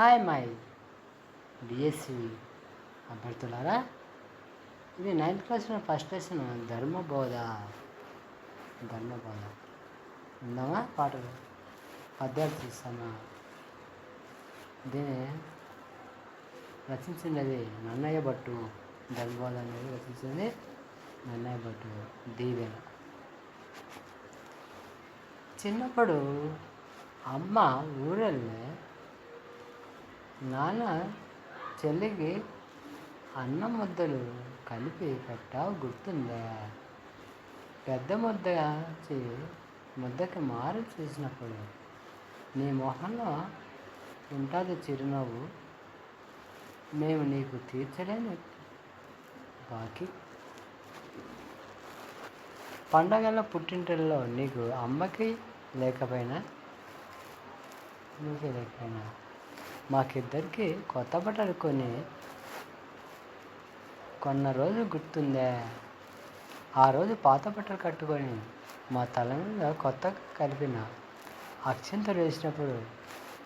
Hi my DSC అభ్యర్థులారా ఇది ninth క్లాస్లో ఫస్ట్ లెసన్ ధర్మబోధ ధర్మబోధ ఉందామా పాటలు పద్యాలు చూస్తామా దీని రచించినది నన్నయ్య భట్టు. ధర్మబోధ అనేది రచించింది నన్నయ్య భట్టు. దీవెన. చిన్నప్పుడు అమ్మ ఊరెళ్ళే నాన్న చెల్లికి అన్నం ముద్దలు కలిపి పెట్టావు గుర్తుందా? పెద్ద ముద్ద ముద్దకి మారు చూసినప్పుడు నీ మొహంలో ఉంటుంది చిరునవ్వు. మేము నీకు తీర్చలేని బాకీ. పండగల పుట్టింటిల్లో నీకు అమ్మకి లేకపోయినా నీకు లేకపోయినా మాకిద్దరికి కొత్త బట్టలు కొని కొన్న రోజు గుర్తుందే. ఆ రోజు పాత బట్టలు కట్టుకొని మా తల మీద కొత్త కలిపిన అక్షంతలు వేసినప్పుడు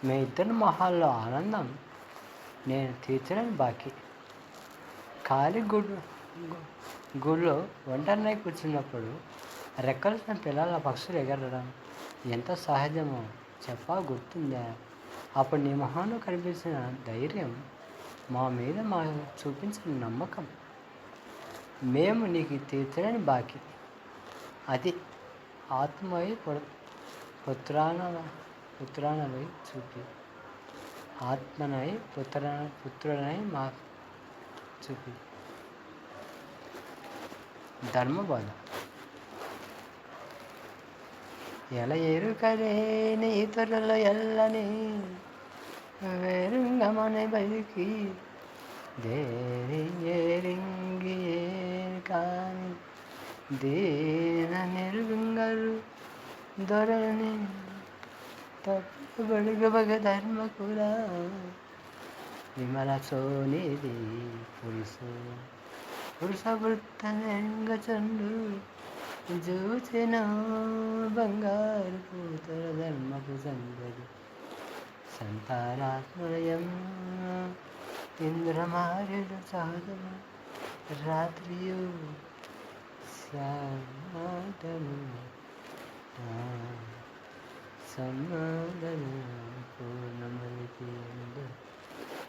మీ ఇద్దరి మొహాల్లో ఆనందం నేను తీర్చడానికి బాకీ. ఖాళీ గుడ్ గుళ్ళో ఒంటరినై కూర్చున్నప్పుడు రెక్కలసిన పిల్లల పక్షులు ఎగరడం ఎంత సహజమో చెప్పా గుర్తుందా. అప్పుడు నీ మొహంలో కనిపించిన ధైర్యం మా మీద మా చూపించిన నమ్మకం. మేము నీకు తీర్చలేని బాకీ. అది ఆత్మై పుత్రాన పుత్రానలై చూపి. ఆత్మనై పుత్ర పుత్రునై మా చూపి. ధర్మబోధ. ఎల నీ తొరల ఎల్లని వేరుంగమని బలికి దేరి ఏరింగి కాని దీన నిరుగుంగరు దొరని తప్పు బడుగబగ ధర్మకుల విమల సోనిది పురుషు పురుష వృత్త చండు చూచిన బంగారు కూతురు ధర్మపు సంగతి సంతారాత్మయం ఇంద్రమార్యుడు సహజము రాత్రియు సమాధము సమాధము పూర్ణమతి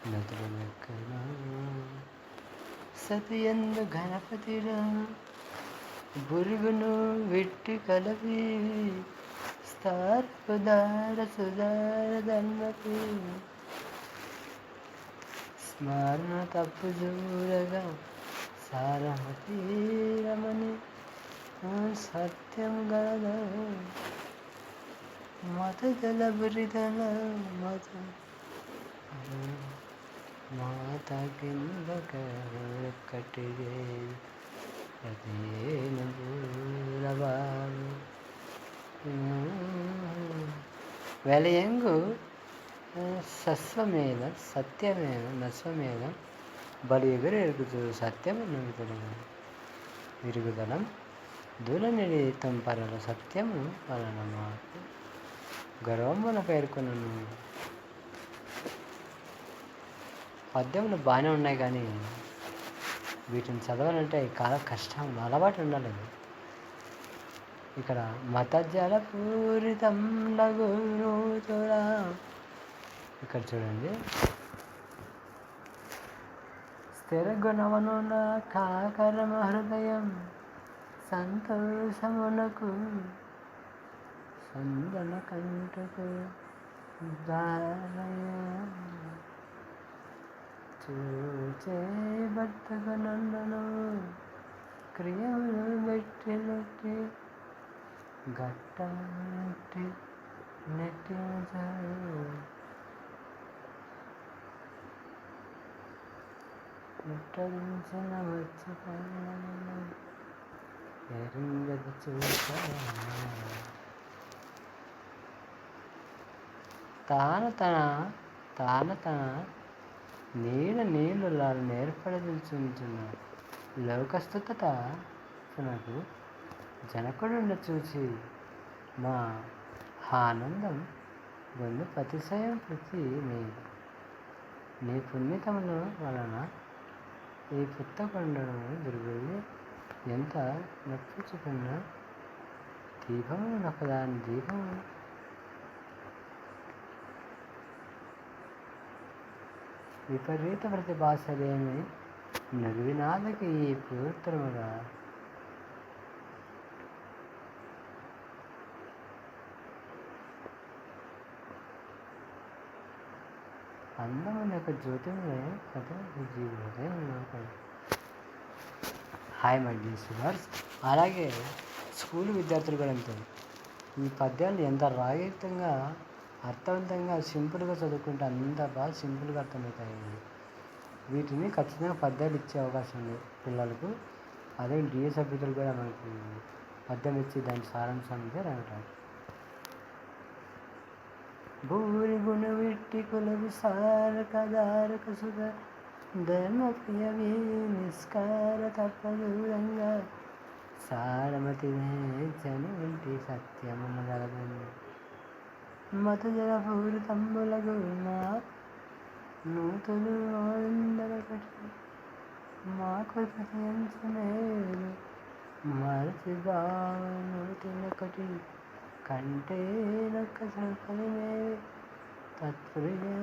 నదుల లెక్కన సతియందు గణపతిరా బురుగును విట్టి కలవి స్థారపు దార సుధార ధర్మకు స్మరణ తప్పు చూడగా సారమతి రమణి సత్యం గల మత జల బురిదల మత మాత కింద కట్టిగే ప్రతియేను వెలయంగు సస్వమేద సత్యమేద నస్వమేద బలి ఎగురు ఎరుగుతూ సత్యం నిరుగుదల విరుగుదలం దూల నిడితం పరల సత్యము వలన మాకు గర్వమున పేర్కొనను. పద్యములు బాగానే ఉన్నాయి కానీ వీటిని చదవాలంటే కాలం కష్టం అలవాటు ఉండాలి. ఇక్కడ మత జలపూరితం పూరితం లగురుతురా ఇక్కడ చూడండి. స్థిర గుణవనున కాకరం హృదయం సంతోషమునకు సందన కంటకు చూచే భర్తగా నందను క్రియలు మెట్టి గట్టి నెట్టి ముట్టరించిన వచ్చి ఎరింగది చూసాను తాను తన తాను తన నీడ నీళ్ళు నేర్పడించున్న లోకస్తుత నాకు జనకుడు చూచి మా ఆనందం గొంతు ప్రతిశయం ప్రతి నీ పుణ్యతముల వలన ఈ పుత్తకొండను దుర్గుడి ఎంత నొప్పించుకున్న దీపము నొక్కదాని దీపము విపరీత ప్రతిభాసలేమి నరువినాథకి ఈ పూర్తముగా అందమైన జ్యోతిమే కథ జీవితే హాయ్ మై డియర్ స్టూడెంట్స్. అలాగే స్కూల్ విద్యార్థులు కూడా అంతే ఈ పద్యాలు ఎంత రాయితంగా అర్థవంతంగా సింపుల్గా చదువుకుంటే అంత బాగా సింపుల్గా అర్థమవుతాయి. వీటిని ఖచ్చితంగా పద్యాలు ఇచ్చే అవకాశం ఉంది పిల్లలకు. అదే డిఏ సభ్యులు కూడా మనకి పద్యం ఇచ్చి దాని సారాంశం అంటే రాయటం భూరి గుణ విట్టి కులవి సారక దారక సుధ దన్యం నిష్కార తప్ప తప్పదూరంగా సారమతి జని ఇంటి సత్యమున గలదని మత జల పూరితంబులకు నూతులు ఆనందరకటి మా కృతయంచమేలు మరచి భావనూటినొకటి కంటే నొక్క సంకలమే తత్పర్య.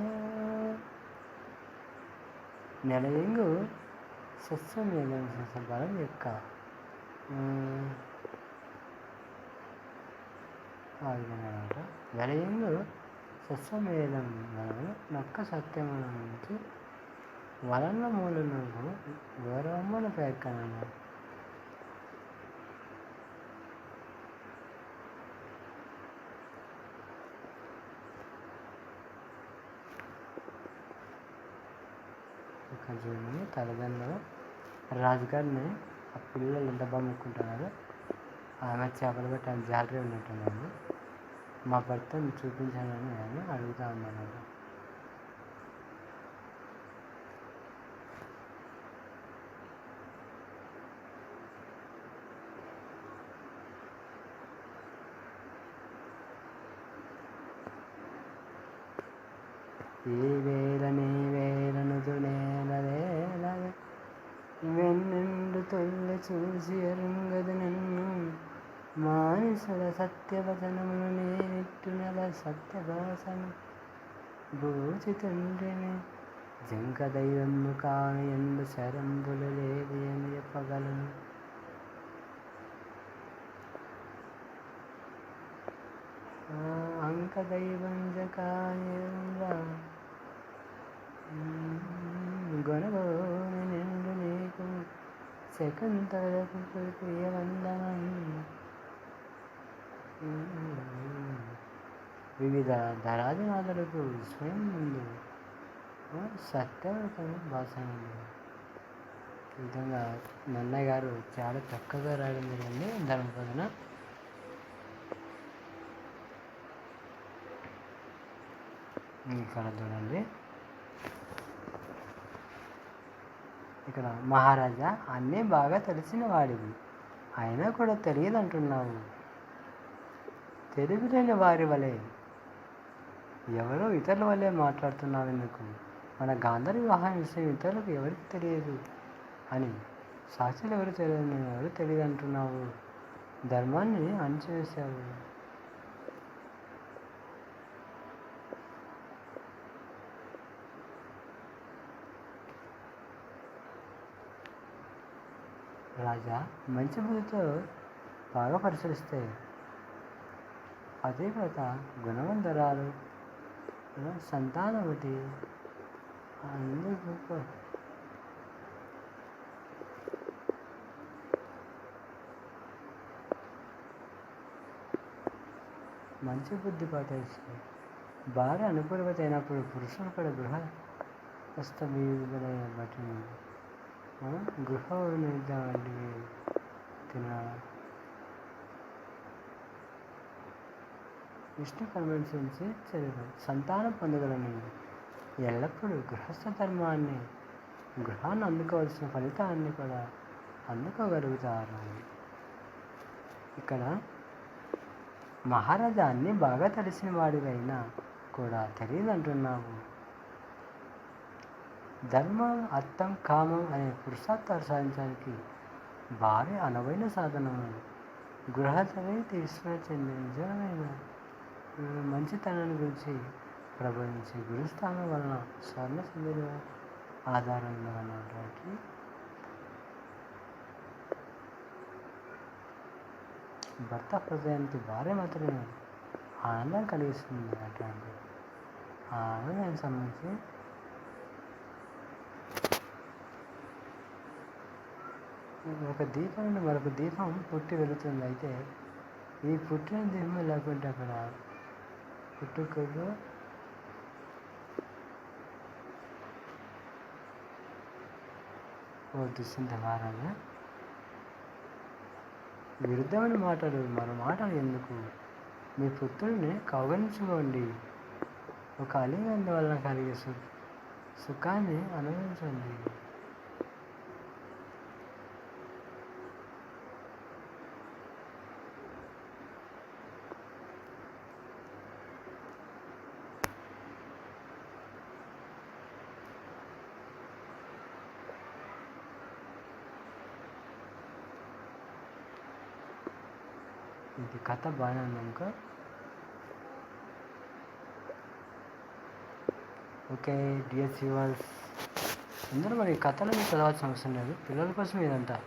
నెలయంగు సస్యమేదం బలం యొక్క ఆ విధంగా అనమాట నెలయంగు సస్యమేదం నక్క సత్యముల నుంచి వలన మూలనకు గౌరవమ్మను పేర్కొనమాట చూడండి తల్లిదండ్రులు రాజుగారిని ఆ పిల్లలు ఎంత బాగా మొక్కుంటున్నారు ఆమె చేపలు పెట్టి జాలరీ ఉన్నట్టున్నాను మా భర్తను చూపించాలని ఆయన అడుగుతా ఉన్నాను ఈ వేల నీ వేలను నేల వెన్నెండు తొల్ల చూసి అరుంగదు నన్ను మానసుల సత్యవచనము నేనిట్టు నెల సత్యభాషను జంక దైవము కాని ఎందు శరంబులు లేదు అని చెప్పగలను. అంక దైవం జకాయంగా గొనగోని నిండు నీకు శకుంతలకు ప్రియవందనం వివిధ ధరాధినాథులకు విస్మయం ముందు సత్యవతం భాషణ ఈ విధంగా నన్నయ్య గారు చాలా చక్కగా రాయడం జరిగింది. ధర్మపదన ఇక్కడ చూడండి. ఇక్కడ మహారాజా అన్నీ బాగా తెలిసిన వాడివి. అయినా కూడా తెలియదు అంటున్నావు తెలివిలేని వారి వలె ఎవరో ఇతరుల వల్లే మాట్లాడుతున్నావు ఎందుకు మన గాంధర్ వివాహం విషయం ఇతరులకు ఎవరికి తెలియదు? అని సాక్షులు ఎవరు తెలియదు? ఎవరు తెలియదు అంటున్నావు ధర్మాన్ని అణచివేశావు. రాజా మంచి బుద్ధితో బాగా పరిశీలిస్తే పతివ్రత గుణవంతరాలు. సంతానవతి అందుకు మంచి బుద్ధి పాటిస్తే భార్య అనుకూలత అయినప్పుడు పురుషులు కూడా గృహ హస్తమీదనే బట్టి మనం గృహ వంటివి తినాలి. కృష్ణ కన్వెన్షన్సే చదివాం. సంతానం పొందగలను ఎల్లప్పుడూ గృహస్థ ధర్మాన్ని గృహాన్ని అందుకోవాల్సిన ఫలితాన్ని కూడా అందుకోగలుగుతారు. ఇక్కడ మహారాజా అన్నీ బాగా తెలిసిన వాడివైనా కూడా తెలియదు అంటున్నావు ధర్మం అర్థం కామం అనే పురుషార్థాలు సాధించడానికి భారీ అనువైన సాధనము. తీసుకుని చెందిన నిజమైన మంచితనాన్ని గురించి ప్రబోధించే గురుస్థానం వలన స్వర్ణ సుందరి ఆధారంగా ఉన్నటువంటి భర్త హృదయానికి భార్య మాత్రమే ఆనందం కలిగిస్తుంది అటువంటి ఆ ఆనందానికి సంబంధించి ఒక దీపం నుండి మరొక దీపం పుట్టి వెళుతుంది. అయితే ఈ పుట్టిన దీపం లేకుంటే అక్కడ పుట్టుకలో ఓ దుష్యంత మహారాజా విరుద్ధమైన మాటలు మరో మాటలు ఎందుకు? మీ పుత్రుడిని కౌగలించుకోండి. ఒక అలిగంద వలన కలిగే సు సుఖాన్ని అనుభవించండి. ఇది కథ బాగానే ఉంది అనుకో ఓకే డియర్ వ్యూవర్స్ అందరూ మరి కథలను చదవాల్సిన అవసరం లేదు. పిల్లల కోసం ఇదంతా.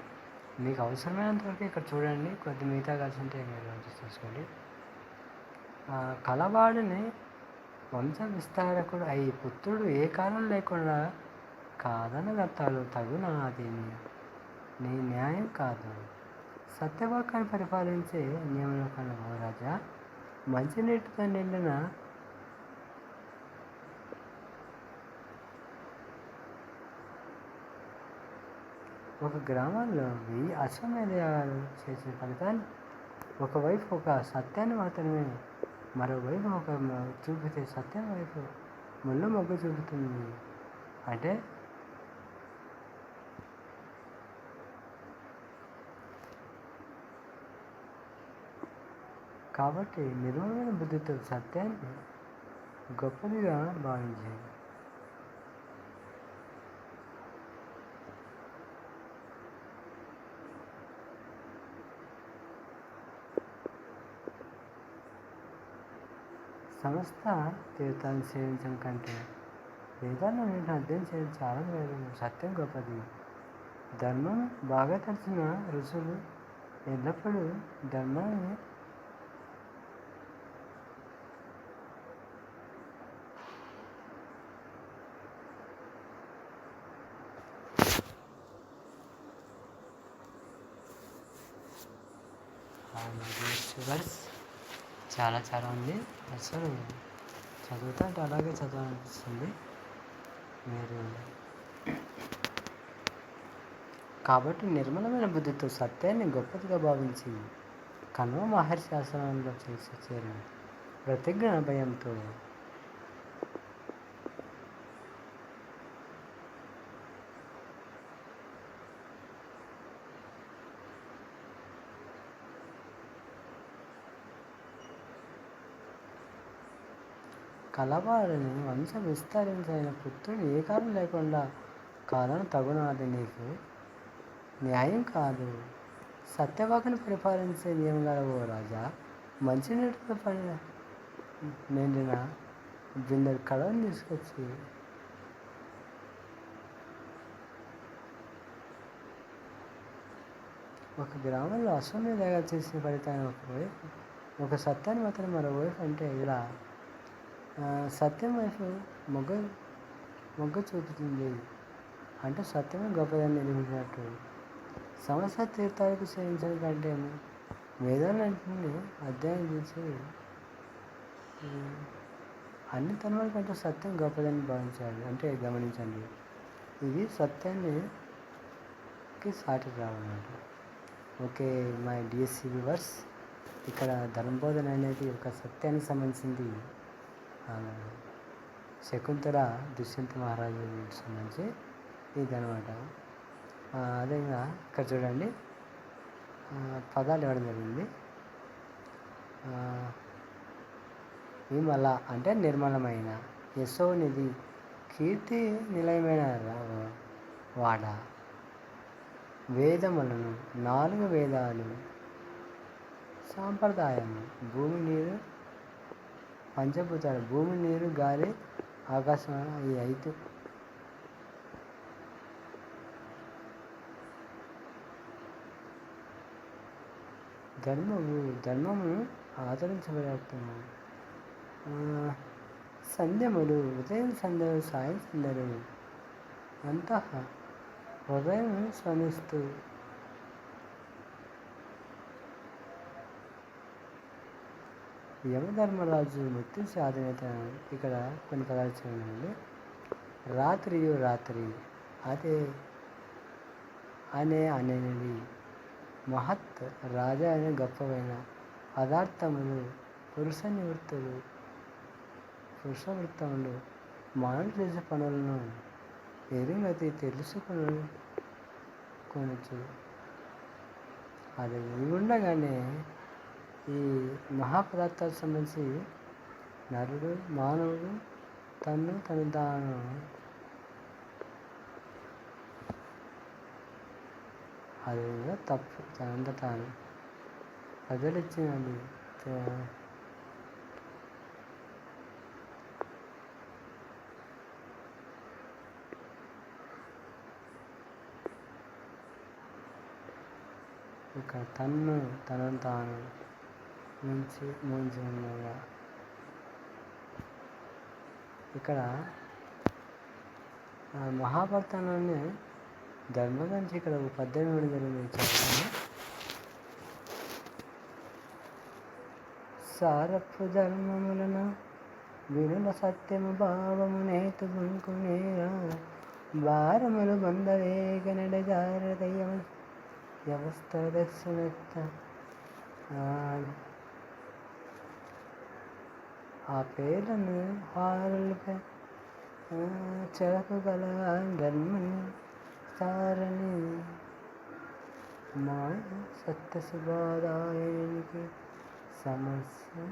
మీకు అవసరమైనంత వరకు ఇక్కడ చూడండి. కొద్ది మిగతా కలిసి ఉంటే మీరు చూసుకోండి. కలవాడిని వంశ విస్తారకుడు అయి పుత్రుడు ఏ కాలం లేకుండా కాదనగత్తాడు తగునా అది నీ న్యాయం కాదు. సత్యవాకాన్ని పరిపాలించే నియమంలో మహారాజా? రాజా మంచినీటితో నిండిన ఒక గ్రామంలో వెయ్యి అశ్వమేధయాలు చేసిన ఫలితాన్ని ఒకవైపు ఒక సత్యాన్ని మాత్రమే మరోవైపు ఒక చూపితే సత్యం వైపు ముళ్ళు మొగ్గు చూపుతుంది. అంటే కాబట్టి నిర్మలమైన బుద్ధితో సత్యాన్ని గొప్పదిగా భావించేది సంస్థ తీర్థాన్ని సేవించడం కంటే వేదాలను అర్థం చేయడం చాలా లేదు సత్యం గొప్పది. ధర్మం బాగా తెలిసిన ఋషులు ఎల్లప్పుడూ ధర్మాన్ని చాలా చాలా ఉంది. అసలు చదువుతా అంటే అలాగే చదవాలనిపిస్తుంది. మీరు కాబట్టి నిర్మలమైన బుద్ధితో సత్యాన్ని గొప్పదిగా భావించి కన్వ మహర్షి ఆశ్రమంలో చేసి చేరిన ప్రతిజ్ఞ భయంతో కలవారిని వంశ విస్తరించిన పుత్రుడు ఏ కారణం లేకుండా కాలం తగునాది నీకు న్యాయం కాదు. సత్యవాకుని పరిపాలించే నియమంగా ఓ రాజా మంచినీటితో పడిన నిండిన బిందెడు కళను తీసుకొచ్చి ఒక గ్రామంలో అశ్వమేధగా చేసిన ఫలితాన్ని ఒకవైపు ఒక సత్యాన్ని మాత్రం మరోవైపు అంటే ఇలా సత్యం వైపు మొగ్గ మొగ్గ చూపుతుంది. అంటే సత్యమే గొప్పదని నిరూపించినట్టు సమస్య తీర్థాలకు సేవించడం కంటే వేదాలన్నింటినీ అధ్యయనం చేసి అన్ని తన్మల కంటే సత్యం గొప్పదని భావించాలి. అంటే గమనించండి ఇది సత్యాన్ని సాటి రావన్నమాట. ఓకే మై డిఎస్సి వివర్స్ ఇక్కడ ధర్మబోధన అనేది ఒక సత్యానికి సంబంధించింది. శకుంతల దుష్యంత మహారాజు సంబంధించి ఇది అనమాట అదేవిధంగా ఇక్కడ చూడండి. పదాలు ఇవ్వడం జరిగింది. విమల అంటే నిర్మలమైన యశోనిధి కీర్తి నిలయమైన వాడ. వేదములను నాలుగు వేదాలు సాంప్రదాయము భూమి నీరు పంచభూతాలు భూమి నీరు గాలి ఆకాశం ఈ ఐదు. ధర్మము ధర్మము ఆచరించబడుతున్నాము సంధ్యములు ఉదయం సంధ్యలు సాయం సంధ్యలు అంతః హృదయం శ్రమిస్తూ యమధర్మరాజు మృత్యు సాధనేత ఇక్కడ కొన్ని పదాలు చూడండి రాత్రియు రాత్రి అదే అనే అనేది మహత్ రాజా అనే గొప్పవైన పదార్థములు పురుష నివృత్తులు పురుష వృత్తములు మానవులు చేసే పనులను ఎరుమతి తెలుసుకుని కొనచ్చు అది ఉండగానే ఈ మహాపదార్థాలకు సంబంధించి నరుడు మానవుడు తను తను తాను అది కూడా తప్పు తనంత తాను ప్రజలు ఇచ్చినది ఇక్కడ తన్ను తనంతాను తాను మంచి ముంచి ఉన్నాయా ఇక్కడ మహాభారతంలోనే ధర్మ గురించి ఇక్కడ ఒక పద్దెనిమిది ఇవ్వడం జరిగింది చదువుతాను సారపు ధర్మములను వినుల సత్యము భావము నేతుకుంకునేరా భారములు బందవేగ నడజారదయ్య వ్యవస్థ దర్శనత్త. ఆ పేర్లను హారులపై చెలకగల ధర్మని సారని మా సత్య శుభాదాయానికి సమస్య.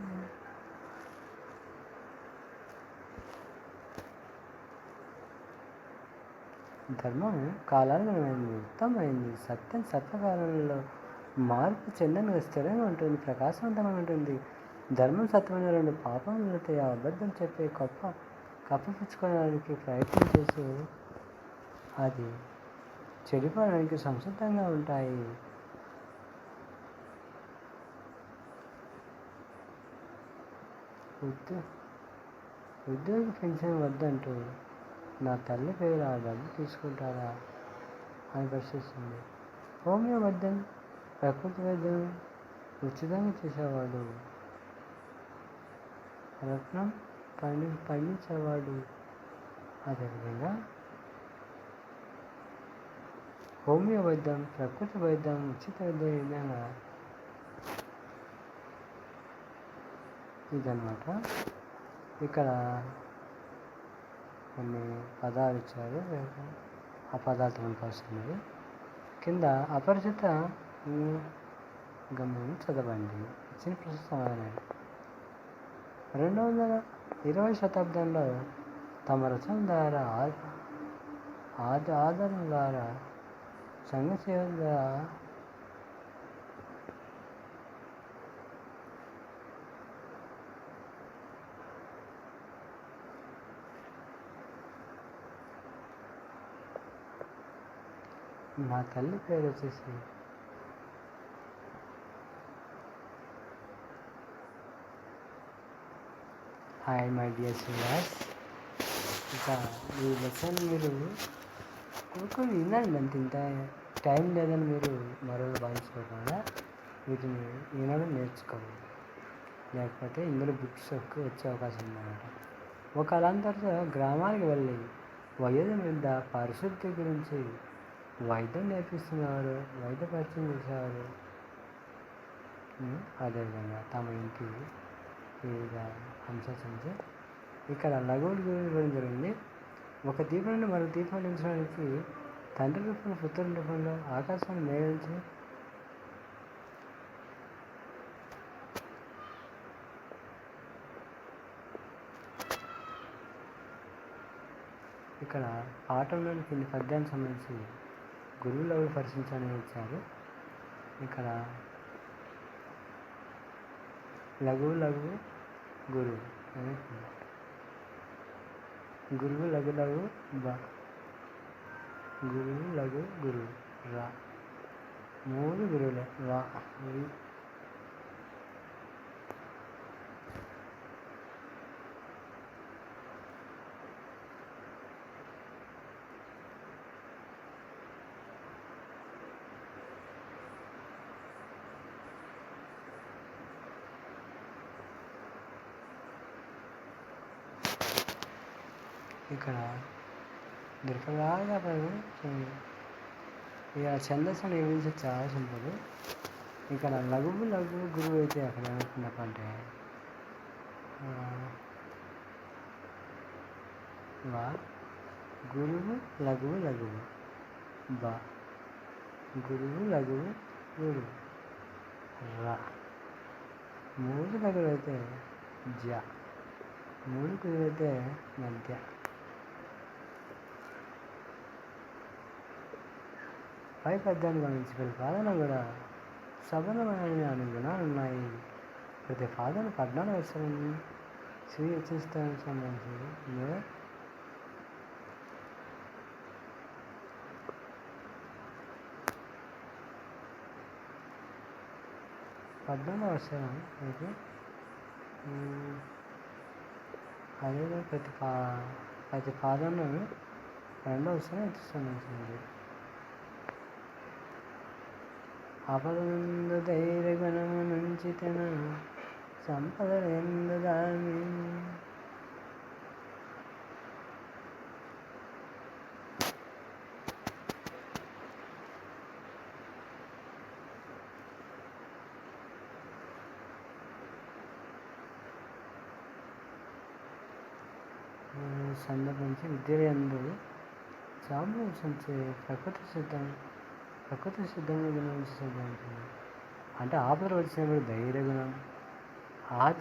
ధర్మం కాలానుగుణమైంది ఉత్తమమైంది. సత్యం సత్వకాలంలో మార్పు చెందని స్థిరంగా ఉంటుంది ప్రకాశవంతంగా ఉంటుంది. ధర్మం సత్యమైన రెండు పాపములతో అబద్ధం చెప్పే గొప్ప కప్పిపుచ్చుకోవడానికి ప్రయత్నం చేసి అది చెడిపోవడానికి సంసిద్ధంగా ఉంటాయి. ఉద్యో ఉద్యోగ పెన్షన్ వద్దంటూ నా తల్లి పేరు ఆ డబ్బు తీసుకుంటారా అని ప్రశ్నిస్తుంది. హోమియో వైద్యం ప్రకృతి వైద్యం ఉచితంగా చేసేవాడు రత్నం పండి పండించేవాడు అదేవిధంగా హోమియో వైద్యం ప్రకృతి వైద్యం ఉచిత వైద్యం విధంగా. ఇదన్నమాట. ఇక్కడ కొన్ని పదాలు ఇచ్చారు. ఆ పదార్థం మనకు వస్తున్నది కింద అపరిచిత గమ్యం చదవండి ఇచ్చిన ప్రశ్న సమాధానం రెండు వందల ఇరవై శతాబ్దంలో తమ రచన ద్వారా ఆది ఆదరణ ద్వారా సంఘ సేవ ద్వారా మా తల్లి పేరు వచ్చేసి హాయ్ మై డియర్ శ్రీవాస్ ఇక ఈ లెసన్ మీరు కొనుక్కొని వినండి అంత ఇంత టైం లేదని మీరు మరో భావించుకోకుండా వీటిని వినడం నేర్చుకోవాలి. లేకపోతే ఇందులో బుక్స్ వచ్చే అవకాశం ఉందన్నమాట. ఒక అలాంతరతో గ్రామానికి వెళ్ళి వయోధ మీద పరిశుద్ధి గురించి వైద్యం నేర్పిస్తున్నారు వైద్య పరిచయం చేసేవారు అదేవిధంగా తమ ఇంటి వివిధ అంశాలు ఇక్కడ లఘువులు గురించి ఇవ్వడం జరిగింది. ఒక దీపం నుండి మరో దీపం వెలిగించడానికి తండ్రి రూపంలో పుత్రుల రూపంలో ఆకాశాన్ని మేఘించి ఇక్కడ పాఠంలోని కొన్ని పద్యానికి సంబంధించి గురువులు పరిశీలించని ఇచ్చారు ఇక్కడ లఘువు లఘువు గురువు అని ఉంది. గురువు లఘు లఘు బ గురువు లఘు గురువు రా మూడు ఇక్కడ దొరకలాగా పడి ఇక ఛందస్సు నిర్మించే చాలా సింపుల్. ఇక్కడ లఘువు లఘువు గురువు అయితే అక్కడ ఏమవుతుందంటే వా గురువు లఘువు లఘువు బా గురువు లఘువు గురువు రా. మూడు లఘువు అయితే జ మూడు గురువు అయితే మధ్య. పై పద్యాన్ని గమనించి ప్రతి పాదన కూడా సబలమైన అనే గుణాలు ఉన్నాయి. ప్రతి పాదన పద్నాలుగు అక్షరం శ్రీ హెచ్చిస్తానికి సంబంధించింది ఇందులో పద్నాలుగు అక్షరం అయితే అదే ప్రతి పా ప్రతి పాదంలో రెండో అక్షరం హెచ్చు సంబంధించింది అపదందు ధైర్యగుణము నుంచి తన సంపద ఎందుదామి సందర్భించి విద్యలందు ఎందు ప్రకృతి సిద్ధం ప్రకృతి సిద్ధంగా గురించి అంటే ఆపద వచ్చినప్పుడు ధైర్యగుణం గుణం